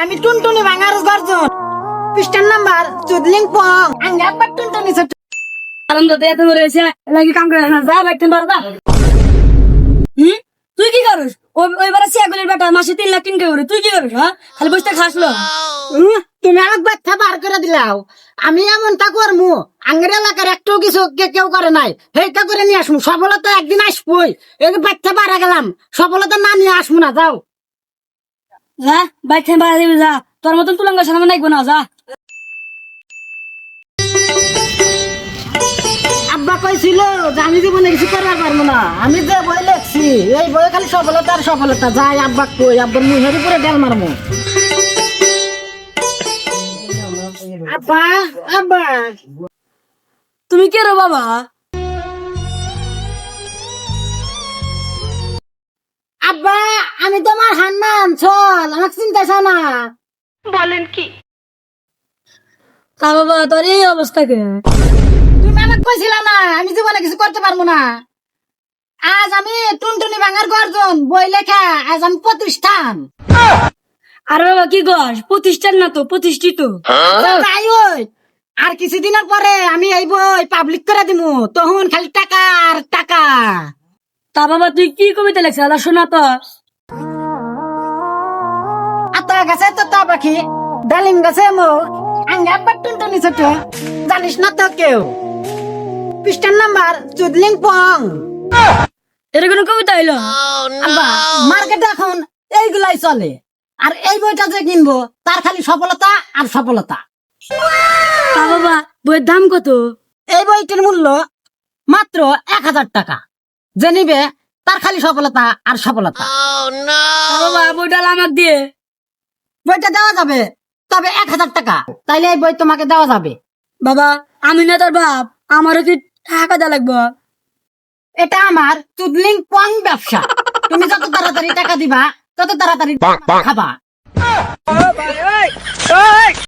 আমি টুনটুনি ভাঙার গর্জন। পৃষ্ঠার নাম্বার চুদলিং পং। আঙ্গে আব্বার টুনটুনি ছোট। আনন্দ তো এসে লাগি কাম করে না? যা পারবা হুম? তুই কি করস? ওইবার সিয়াগুলির বেটা মাসে তিন লাখ করে। তুই কি করস হ্যাঁ? খালি বসতে খাসলো তুমি আমাকে বাচ্চা বার করে দিলাও। আমি এমনটা করমু আঙ্গের এলাকার একটু কিছু কে- কেউ করে নাই। সেইটা করে নিয়ে আসব সফলতা একদিন আসবই। এই বাচ্চা বাড়া গেলাম। সফলতা না নিয়ে আসব না যাও। যা বাইতেন পারা দিবি যা। তোর মতন তুলঙ্গ সামনে নাইবো না যা। আব্বা কইছিল যে আমি জীবনে কিছু করবার পারব না। আমি যে বই লেখছি এই বই খালি সফলতা আর সফলতা। যাই আব্বা কই আব্বার মুহের উপরে ডেল মারমু আব্বা আব্বা। তুমি কে রে বাবা? আমি তোমার হান্নান চল আমাকে চিন্তা না। তা বাবা তোর এই অবস্থা কে? তুমি আমাকে কইছিল না আমি জীবনে কিছু করতে পারব না। আজ আমি টুনটুনি ভাঙার গর্জন বই লেখা আজ আমি প্রতিষ্ঠান। আর বাবা কি গস? প্রতিষ্ঠান না তো প্রতিষ্ঠিত। তাই ওই আর কিছুদিনের পরে আমি এই বই পাবলিক করে দিমু তখন খালি টাকা আর টাকা। তা বাবা তুই কি কবিতা লেখছ আলা শোনা তো। আতা গাছে তো তা পাখি ডালিম গাছে মো আঙ্গা ছোট জানিস না তো কেউ? পৃষ্ঠার নাম্বার চুদলিং পং। এর কোনো কবিতা হইল? আব্বা মার্কেটে এখন এইগুলাই চলে। আর এই বইটা যে কিনবো তার খালি সফলতা আর সফলতা। বাবা বইয়ের দাম কত? এই বইটির মূল্য মাত্র এক হাজার টাকা। যে নিবে তার খালি সফলতা আর সফলতা। বইটা আমাক দিয়ে। বইটা দেওয়া যাবে তবে এক হাজার টাকা। তাইলে এই বই তোমাকে দেওয়া যাবে। বাবা আমি না তোর বাপ আমারও কি টাকা দেওয়া লাগবো? এটা আমার চুদলিং পং ব্যবসা। তুমি যত তাড়াতাড়ি টাকা দিবা তত তাড়াতাড়ি খাবা।